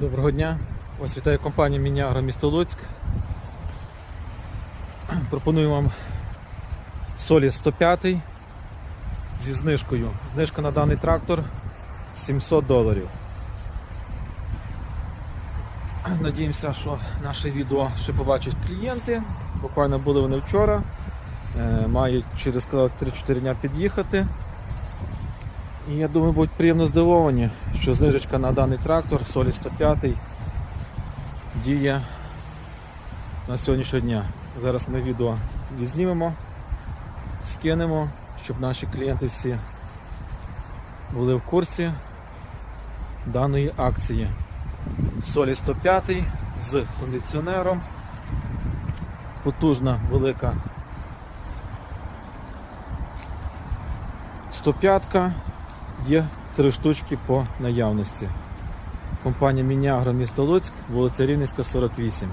Доброго дня. Ось вітає компанія Мінягро місто Луцьк. Пропоную вам солі 105 зі знижкою. Знижка на даний трактор 700 доларів. Надіємося, що наше відео ще побачать клієнти. Буквально були вони вчора. Е, Мають через 3-4 дня під'їхати. І я думаю, будуть приємно здивовані, що знижечка на даний трактор солі 105 діє на сьогоднішнього дня. Зараз ми відео відзнімемо, скинемо, щоб наші клієнти всі були в курсі даної акції. Солі 105 з кондиціонером. Потужна велика 105 є три штучки по наявності. Компанія Мінягро місто Луцьк, вулиця Рівненська, 48.